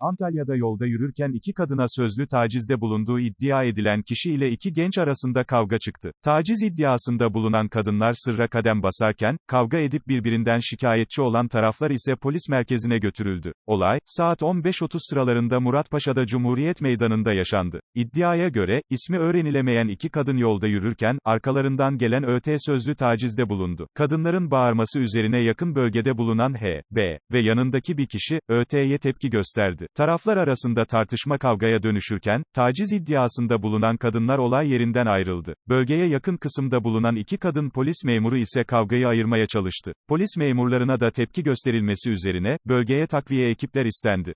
Antalya'da yolda yürürken iki kadına sözlü tacizde bulunduğu iddia edilen kişi ile iki genç arasında kavga çıktı. Taciz iddiasında bulunan kadınlar sırra kadem basarken, kavga edip birbirinden şikayetçi olan taraflar ise polis merkezine götürüldü. Olay, saat 15.30 sıralarında Muratpaşa'da Cumhuriyet Meydanı'nda yaşandı. İddiaya göre, ismi öğrenilemeyen iki kadın yolda yürürken, arkalarından gelen ÖT sözlü tacizde bulundu. Kadınların bağırması üzerine yakın bölgede bulunan H, B ve yanındaki bir kişi, ÖT'ye tepki gösterdi. Taraflar arasında tartışma kavgaya dönüşürken, taciz iddiasında bulunan kadınlar olay yerinden ayrıldı. Bölgeye yakın kısımda bulunan iki kadın polis memuru ise kavgayı ayırmaya çalıştı. Polis memurlarına da tepki gösterilmesi üzerine, bölgeye takviye ekipler istendi.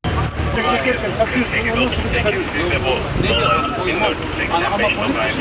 Ama, polis için.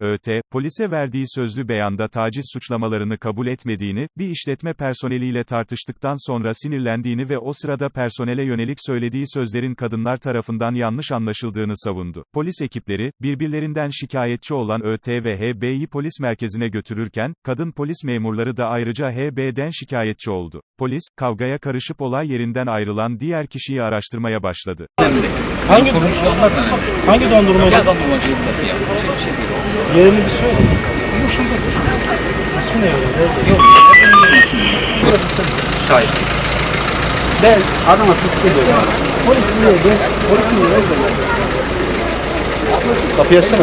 ÖT, polise verdiği sözlü beyanda taciz suçlamalarını kabul etmediğini, bir işletme personeliyle tartıştıktan sonra sinirlendiğini ve o sırada personele yönelik söylediği sözlerin kadınlar tarafından yanlış anlaşıldığını savundu. Polis ekipleri, birbirlerinden şikayetçi olan ÖT ve HB'yi polis merkezine götürürken, kadın polis memurları da ayrıca HB'den şikayetçi oldu. Polis, kavgaya karışıp olay yerinden ayrılan diğer kişiyi araştırmaya başladı. Hangi Hangi dondurmacı? Gel dondurmacıyım Yerini bir söyle. Bu şurada. İsmi ne öyle? Yok, ismi. Şahit. Ben adama tutku ediyorum. Polis niye? Polis niye? Kapıyı açsana.